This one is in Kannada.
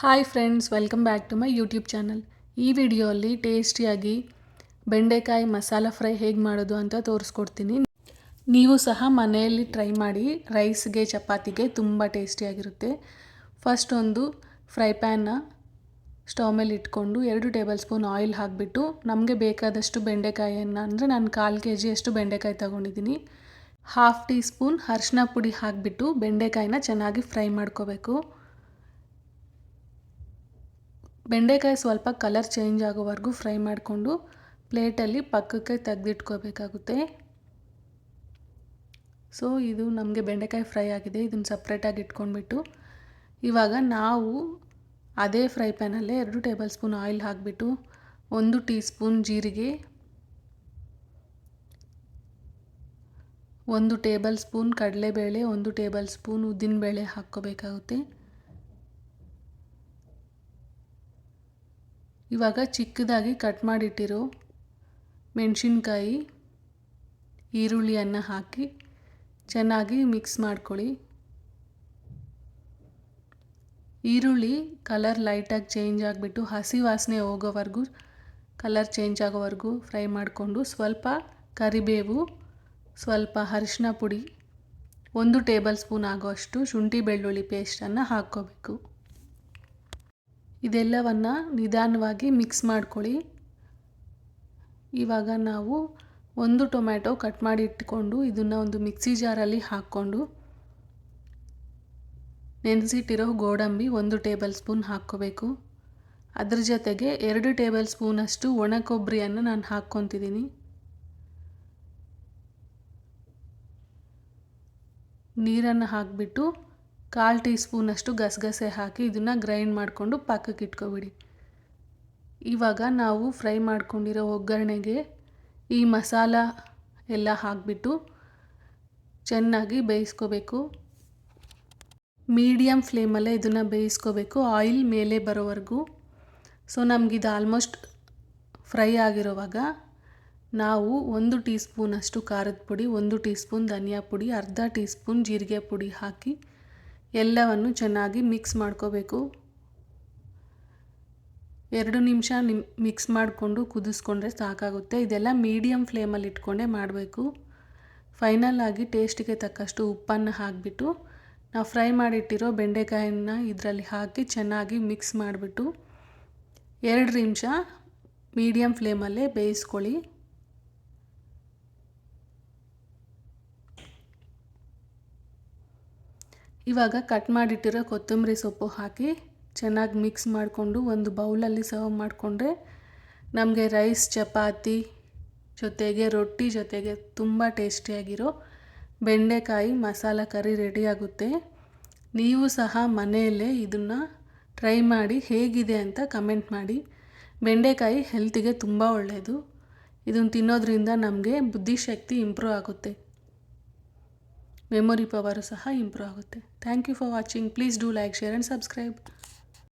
Hi friends welcome back to my YouTube channel ಈ ವಿಡಿಯೋಲ್ಲಿ ಟೇಸ್ಟಿಯಾಗಿ ಬೆಂಡೆಕಾಯಿ ಮಸಾಲ ಫ್ರೈ ಹೇಗೆ ಮಾಡೋದು ಅಂತ ತೋರಿಸ್ಕೊಡ್ತೀನಿ. ನೀವು ಸಹ ಮನೆಯಲ್ಲಿ ಟ್ರೈ ಮಾಡಿ ರೈಸ್ಗೆ ಚಪಾತಿಗೆ ತುಂಬ ಟೇಸ್ಟಿಯಾಗಿರುತ್ತೆ. ಫಸ್ಟ್ ಒಂದು ಫ್ರೈ ಪ್ಯಾನ್ನ ಸ್ಟವ್ ಮೇಲೆ ಇಟ್ಕೊಂಡು ಎರಡು ಟೇಬಲ್ ಸ್ಪೂನ್ ಆಯಿಲ್ ಹಾಕಿಬಿಟ್ಟು ನಮಗೆ ಬೇಕಾದಷ್ಟು ಬೆಂಡೆಕಾಯಿಯನ್ನು, ಅಂದರೆ ನಾನು ಕಾಲು ಕೆ ಜಿಯಷ್ಟು ಬೆಂಡೆಕಾಯಿ ತೊಗೊಂಡಿದ್ದೀನಿ. ಹಾಫ್ ಟೀ ಸ್ಪೂನ್ ಅರ್ಶಿನ ಪುಡಿ ಹಾಕಿಬಿಟ್ಟು ಬೆಂಡೆಕಾಯಿನ ಚೆನ್ನಾಗಿ ಫ್ರೈ ಮಾಡ್ಕೋಬೇಕು. ಬೆಂಡೆಕಾಯಿ ಸ್ವಲ್ಪ ಕಲರ್ ಚೇಂಜ್ ಆಗೋವರೆಗೂ ಫ್ರೈ ಮಾಡಿಕೊಂಡು ಪ್ಲೇಟಲ್ಲಿ ಪಕ್ಕಕ್ಕೆ ತೆಗೆದಿಟ್ಕೋಬೇಕಾಗುತ್ತೆ. ಸೊ ಇದು ನಮಗೆ ಬೆಂಡೆಕಾಯಿ ಫ್ರೈ ಆಗಿದೆ. ಇದನ್ನು ಸಪ್ರೇಟಾಗಿ ಇಟ್ಕೊಂಡ್ಬಿಟ್ಟು ಇವಾಗ ನಾವು ಅದೇ ಫ್ರೈ ಪ್ಯಾನಲ್ಲೇ ಎರಡು ಟೇಬಲ್ ಸ್ಪೂನ್ ಆಯಿಲ್ ಹಾಕಿಬಿಟ್ಟು ಒಂದು ಟೀ ಸ್ಪೂನ್ ಜೀರಿಗೆ, ಒಂದು ಟೇಬಲ್ ಸ್ಪೂನ್ ಕಡಲೆಬೇಳೆ, ಒಂದು ಟೇಬಲ್ ಸ್ಪೂನ್ ಉದ್ದಿನಬೇಳೆ ಹಾಕ್ಕೋಬೇಕಾಗುತ್ತೆ. ಇವಾಗ ಚಿಕ್ಕದಾಗಿ ಕಟ್ ಮಾಡಿಟ್ಟಿರೋ ಮೆಣಸಿನ್ಕಾಯಿ ಈರುಳ್ಳಿಯನ್ನು ಹಾಕಿ ಚೆನ್ನಾಗಿ ಮಿಕ್ಸ್ ಮಾಡ್ಕೊಳ್ಳಿ. ಈರುಳ್ಳಿ ಕಲರ್ ಲೈಟಾಗಿ ಚೇಂಜ್ ಆಗಿಬಿಟ್ಟು ಹಸಿ ವಾಸನೆ ಹೋಗೋವರೆಗೂ ಕಲರ್ ಚೇಂಜ್ ಆಗೋವರೆಗೂ ಫ್ರೈ ಮಾಡಿಕೊಂಡು ಸ್ವಲ್ಪ ಕರಿಬೇವು, ಸ್ವಲ್ಪ ಅರಿಶಿನ ಪುಡಿ, ಒಂದು ಟೇಬಲ್ ಸ್ಪೂನ್ ಆಗೋಷ್ಟು ಶುಂಠಿ ಬೆಳ್ಳುಳ್ಳಿ ಪೇಸ್ಟನ್ನು ಹಾಕ್ಕೋಬೇಕು. ಇದೆಲ್ಲವನ್ನು ನಿಧಾನವಾಗಿ ಮಿಕ್ಸ್ ಮಾಡ್ಕೊಳ್ಳಿ. ಇವಾಗ ನಾವು ಒಂದು ಟೊಮ್ಯಾಟೊ ಕಟ್ ಮಾಡಿ ಇಟ್ಕೊಂಡು ಇದನ್ನು ಒಂದು ಮಿಕ್ಸಿ ಜಾರಲ್ಲಿ ಹಾಕ್ಕೊಂಡು ನೆನೆಸಿಟ್ಟಿರೋ ಗೋಡಂಬಿ ಒಂದು ಟೇಬಲ್ ಸ್ಪೂನ್ ಹಾಕ್ಕೋಬೇಕು. ಅದ್ರ ಜೊತೆಗೆ ಎರಡು ಟೇಬಲ್ ಸ್ಪೂನಷ್ಟು ಒಣ ಕೊಬ್ಬರಿಯನ್ನು ನಾನು ಹಾಕ್ಕೊತಿದ್ದೀನಿ ನೀರನ್ನು ಹಾಕಿಬಿಟ್ಟು ಕಾಲು ಟೀ ಸ್ಪೂನಷ್ಟು ಗಸಗಸೆ ಹಾಕಿ ಇದನ್ನು ಗ್ರೈಂಡ್ ಮಾಡಿಕೊಂಡು ಪಕ್ಕಕ್ಕೆ ಇಟ್ಕೊಬಿಡಿ. ಇವಾಗ ನಾವು ಫ್ರೈ ಮಾಡ್ಕೊಂಡಿರೋ ಒಗ್ಗರಣೆಗೆ ಈ ಮಸಾಲ ಎಲ್ಲ ಹಾಕಿಬಿಟ್ಟು ಚೆನ್ನಾಗಿ ಬೇಯಿಸ್ಕೋಬೇಕು. ಮೀಡಿಯಮ್ ಫ್ಲೇಮಲ್ಲೇ ಇದನ್ನು ಬೇಯಿಸ್ಕೋಬೇಕು ಆಯಿಲ್ ಮೇಲೆ ಬರೋವರೆಗೂ. ಸೊ ನಮಗಿದು ಆಲ್ಮೋಸ್ಟ್ ಫ್ರೈ ಆಗಿರೋವಾಗ ನಾವು ಒಂದು ಟೀ ಸ್ಪೂನಷ್ಟು ಖಾರದ ಪುಡಿ, ಒಂದು ಟೀ ಸ್ಪೂನ್ ಧನಿಯಾ ಪುಡಿ, ಅರ್ಧ ಟೀ ಸ್ಪೂನ್ ಜೀರಿಗೆ ಪುಡಿ ಹಾಕಿ ಎಲ್ಲವನ್ನು ಚೆನ್ನಾಗಿ ಮಿಕ್ಸ್ ಮಾಡ್ಕೋಬೇಕು. ಎರಡು ನಿಮಿಷ ನಿಮ್ ಮಿಕ್ಸ್ ಮಾಡಿಕೊಂಡು ಕುದಿಸ್ಕೊಂಡ್ರೆ ಸಾಕಾಗುತ್ತೆ. ಇದೆಲ್ಲ ಮೀಡಿಯಮ್ ಫ್ಲೇಮಲ್ಲಿ ಇಟ್ಕೊಂಡೇ ಮಾಡಬೇಕು. ಫೈನಲ್ ಆಗಿ ಟೇಸ್ಟಿಗೆ ತಕ್ಕಷ್ಟು ಉಪ್ಪನ್ನು ಹಾಕಿಬಿಟ್ಟು, ನಾವು ಫ್ರೈ ಮಾಡಿಟ್ಟಿರೋ ಬೆಂಡೆಕಾಯಿನ ಇದರಲ್ಲಿ ಹಾಕಿ ಚೆನ್ನಾಗಿ ಮಿಕ್ಸ್ ಮಾಡಿಬಿಟ್ಟು, ಎರಡು ನಿಮಿಷ ಮೀಡಿಯಮ್ ಫ್ಲೇಮಲ್ಲೇ ಬೇಯಿಸ್ಕೊಳ್ಳಿ. ಇವಾಗ ಕಟ್ ಮಾಡಿಟ್ಟಿರೋ ಕೊತ್ತಂಬರಿ ಸೊಪ್ಪು ಹಾಕಿ ಚೆನ್ನಾಗಿ ಮಿಕ್ಸ್ ಮಾಡಿಕೊಂಡು ಒಂದು ಬೌಲಲ್ಲಿ ಸರ್ವ್ ಮಾಡಿಕೊಂಡ್ರೆ ನಮಗೆ ರೈಸ್ ಚಪಾತಿ ಜೊತೆಗೆ ರೊಟ್ಟಿ ಜೊತೆಗೆ ತುಂಬ ಟೇಸ್ಟಿಯಾಗಿರೋ ಬೆಂಡೆಕಾಯಿ ಮಸಾಲ ಕರಿ ರೆಡಿಯಾಗುತ್ತೆ ನೀವು ಸಹ ಮನೆಯಲ್ಲೇ ಇದನ್ನು ಟ್ರೈ ಮಾಡಿ ಹೇಗಿದೆ ಅಂತ ಕಮೆಂಟ್ ಮಾಡಿ. ಬೆಂಡೆಕಾಯಿ ಹೆಲ್ತಿಗೆ ತುಂಬ ಒಳ್ಳೆಯದು ಇದನ್ನು ತಿನ್ನೋದ್ರಿಂದ ನಮಗೆ ಬುದ್ಧಿಶಕ್ತಿ ಇಂಪ್ರೂವ್ ಆಗುತ್ತೆ. ಮೆಮೊರಿ ಪವರು ಸಹ ಇಂಪ್ರೂವ್ ಆಗುತ್ತೆ. Thank you for watching please do like share and subscribe